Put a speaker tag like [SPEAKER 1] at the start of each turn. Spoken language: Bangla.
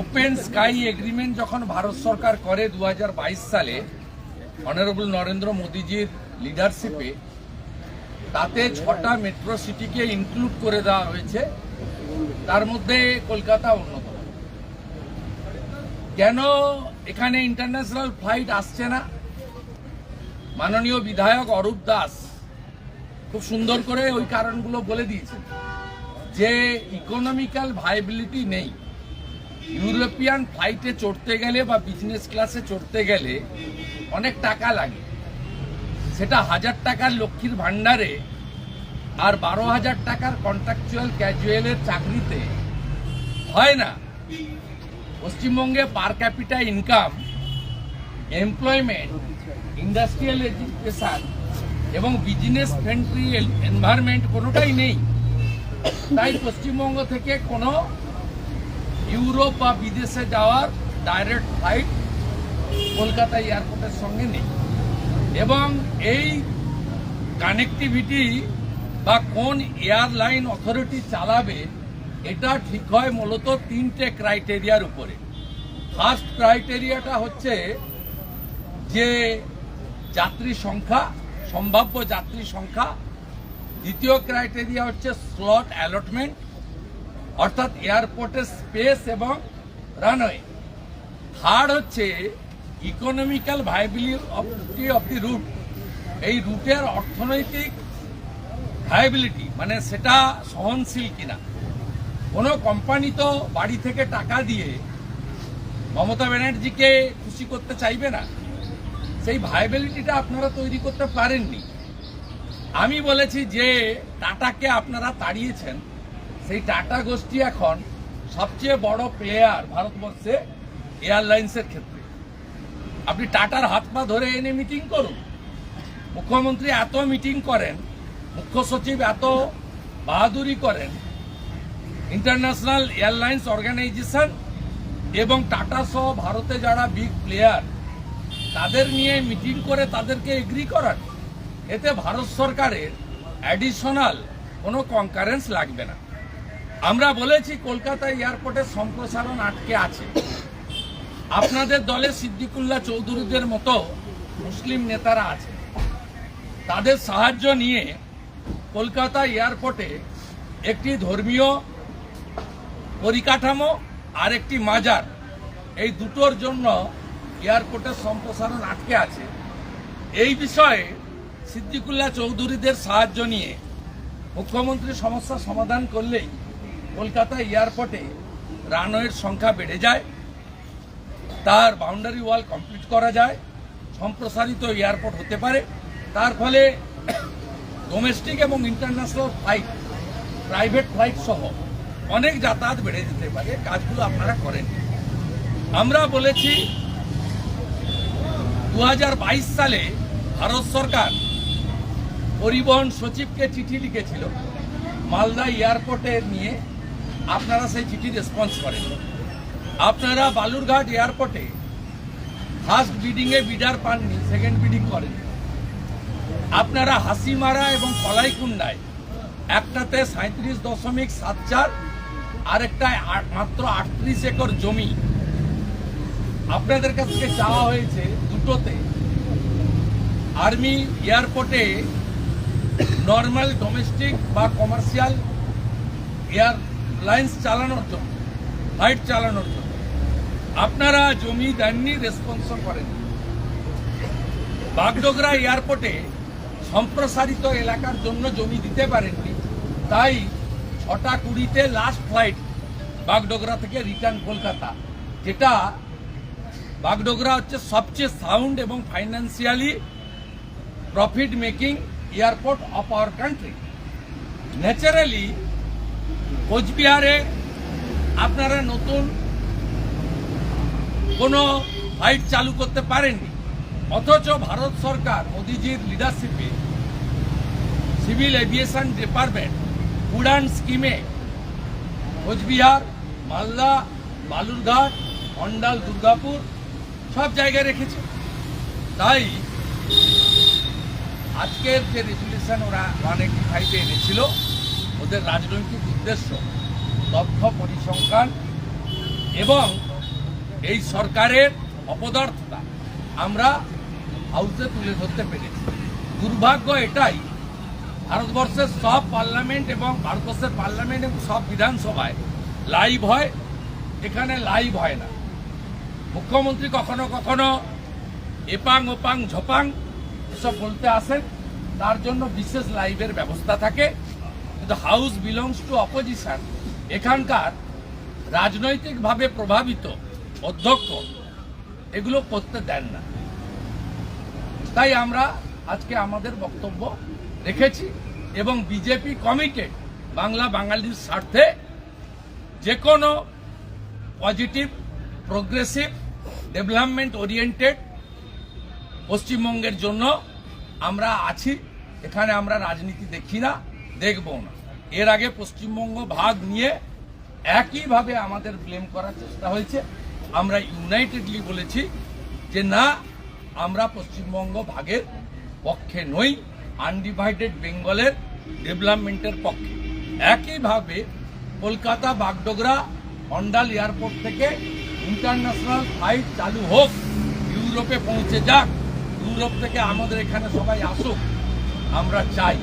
[SPEAKER 1] ওপেন স্কাই এগ্রিমেন্ট যখন ভারত সরকার করে দু হাজার বাইশ সালে, অনারেবল নরেন্দ্র মোদীজির লিডারশিপে, তাতে ছটা মেট্রো সিটিকে ইনক্লুড করে দেওয়া হয়েছে। তার মধ্যে কলকাতা অন্যতম। কেন এখানে ইন্টারন্যাশনাল ফ্লাইট আসছে না? মাননীয় বিধায়ক অরূপ দাস খুব সুন্দর করে ওই কারণগুলো বলে দিয়েছেন যে ইকোনমিক্যাল ভাইবিলিটি নেই। ইউরোপিয়ান ফ্লাইটে চড়তে গেলে বা বিজনেস ক্লাসে চড়তে গেলে অনেক টাকা লাগে। সেটা হাজার টাকার লক্ষ্মীর ভাণ্ডারে আর বারো হাজার টাকার কন্ট্রাকচুয়াল ক্যাজুয়ালের চাকরিতে হয় না। পশ্চিমবঙ্গে per capita income employment industrial education এবং বিজনেস ফ্রেন্ডলি এনভায়রনমেন্ট কোনোটাই নেই। তাই পশ্চিমবঙ্গ থেকে কোনো ইউরোপ বা বিদেশে যাওয়ার ডাইরেক্ট ফ্লাইট কলকাতা এয়ারপোর্টের সঙ্গে নেই। এবং এই কানেক্টিভিটি বা কোন এয়ারলাইন অথরিটি চালাবে, এটা ঠিক হয় মূলত তিনটে ক্রাইটেরিয়ার উপরে। ফার্স্ট ক্রাইটেরিয়াটা হচ্ছে যে যাত্রী সংখ্যা, সম্ভাব্য যাত্রী সংখ্যা। দ্বিতীয় ক্রাইটেরিয়া হচ্ছে স্লট অ্যালটমেন্ট অর্থাৎ এয়ারপোর্টের স্পেস এবং রানওয়ে। থার্ড হচ্ছে economical viability of the route এই রুটের অর্থনৈতিক ভাইবিলিটি মানে সেটা সহনশীল কিনা। কোনো কোম্পানি তো বাড়ি থেকে টাকা দিয়ে মমতা ব্যানার্জিকে খুশি করতে চাইবে না। সেই ভাইবিলিটিটা আপনারা তৈরি করতে পারেননি। আমি বলেছি যে টাটাকে আপনারা তাড়িয়েছেন সেই টাটা গোষ্ঠী এখন সবচেয়ে বড় প্লেয়ার ভারতবর্ষে এয়ারলাইন্সের ক্ষেত্রে। আপনি টাটার হাত পা ধরে এনে মিটিং করুন। মুখ্যমন্ত্রী এত মিটিং করেন, মুখ্য সচিব এত বাহাদুরি করেন ইন্টারন্যাশনাল এয়ারলাইন্স অর্গানাইজেশন এবং টাটা সহ ভারতে যারা বিগ প্লেয়ার তাদের নিয়ে মিটিং করে তাদেরকে এগ্রি করান এতে ভারত সরকারের অ্যাডিশনাল কোনো কনকারেন্স লাগবে না। আমরা বলেছি কলকাতা এয়ারপোর্টের সম্প্রসারণ আটকে আছে। আপনাদের দলে সিদ্দিকুল্লাহ চৌধুরীদের মতো মুসলিম নেতারা আছে। তাদের সাহায্য নিয়ে কলকাতা এয়ারপোর্টে একটি ধর্মীয় পরিকাঠামো আর একটি মাজার, এই দুটোর জন্য এয়ারপোর্টের সম্প্রসারণ আটকে আছে। এই বিষয়ে সিদ্দিকুল্লাহ চৌধুরীদের সাহায্য নিয়ে মুখ্যমন্ত্রী সমস্যা সমাধান করলেই কলকাতা এয়ারপোর্টে রানওয়ের সংখ্যা বেড়ে যায়, তার বাউন্ডারি ওয়াল কমপ্লিট করা যায়, সম্প্রসারিত এয়ারপোর্ট হতে পারে। তার ফলে ডোমেস্টিক এবং ইন্টারন্যাশনাল ফ্লাইট প্রাইভেট ফ্লাইট সহ অনেক যাতায়াত বেড়ে যেতে পারে। কাজগুলো আপনারা করেন। আমরা বলেছি দু হাজার বাইশ সালে ভারত সরকার পরিবহন সচিবকে চিঠি লিখেছিল, মালদা এয়ারপোর্টে নিয়ে আপনারা সেই চিঠি রেসপন্স করেন। আপনারা বালুরঘাট এয়ারপোর্টে ফার্স্ট বিডিংয়ে বিডার পাননি সেকেন্ড বিডিং করেন আপনারা হাসিমারা এবং কলাইকুন্ডায় একটাতে সাঁত্রিশ দশমিক সাত চার, আরেকটায় মাত্র আটত্রিশ একর জমি। আপনাদের কাছ থেকে চাওয়া হয়েছে দুটোতে। আর্মি এয়ারপোর্টে নর্মাল ডোমেস্টিক বা কমার্শিয়াল এয়ারলাইন্স চালানোর জন্য ফ্লাইট চালানোর জন্য। আপনারা জমি দেননি রেসপন্স করেন। বাগডোগরা এয়ারপোর্টে সম্প্রসারিত এলাকার জন্য জমি দিতে পারেননি, তাই ছটা কুড়িতে লাস্ট ফ্লাইট বাগডোগরা থেকে রিটার্ন কলকাতা, যেটা বাগডোগরা হচ্ছে সবচেয়ে সাউন্ড এবং financially profit making airport of our country naturally কোচবিহারে আপনারা নতুন কোনো ফ্লাইট চালু করতে পারেননি। অথচ ভারত সরকার, মোদিজির লিডারশিপে সিভিল এভিয়েশন ডিপার্টমেন্ট উড়ান স্কিমে কোচবিহার, মালদা, বালুরঘাট অন্ডাল দুর্গাপুর সব জায়গায় রেখেছে। তাই আজকের যে রেজুলেশন ওরা এইটি ফাইভে এনেছিল ওদের রাজনৈতিক উদ্দেশ্য তথ্য পরিসংখ্যান এবং এই সরকারের অপদার্থতা আমরা হাউসে তুলে ধরতে পেরেছি। দুর্ভাগ্য এটাই, ভারতবর্ষের সব পার্লামেন্ট এবং ভারতবর্ষের পার্লামেন্ট এবং সব বিধানসভায় লাইভ হয়, এখানে লাইভ হয় না। মুখ্যমন্ত্রী কখনো কখনো এপাং ওপাং ঝপাং এসব বলতে আসেন, তার জন্য বিশেষ লাইভের ব্যবস্থা থাকে। কিন্তু হাউস বিলংস টু অপোজিশন এখানকার রাজনৈতিকভাবে প্রভাবিত অধ্যক্ষ এগুলো করতে দেন না। তাই আমরা আজকে আমাদের বক্তব্য রেখেছি এবং বিজেপি কমিটেড বাংলা বাঙালির স্বার্থে যে কোনো পজিটিভ প্রোগ্রেসিভ ডেভেলপমেন্ট ওরিয়েন্টেড পশ্চিমবঙ্গের জন্য আমরা আছি। এখানে আমরা রাজনীতি দেখি না, দেখব না। এর আগে পশ্চিমবঙ্গ ভাগ নিয়ে একইভাবে আমাদের ব্লেম করার চেষ্টা হয়েছে। আমরা ইউনাইটেডলি বলেছি যে না, আমরা পশ্চিমবঙ্গ ভাগের পক্ষে নই আনডিভাইডেড বেঙ্গলের ডেভেলপমেন্টের পক্ষে। একইভাবে কলকাতা, বাগডোগরা অন্ডাল এয়ারপোর্ট থেকে ইন্টারন্যাশনাল ফ্লাইট চালু হোক, ইউরোপে পৌঁছে যাক, ইউরোপ থেকে আমাদের এখানে সবাই আসুক, আমরা চাই।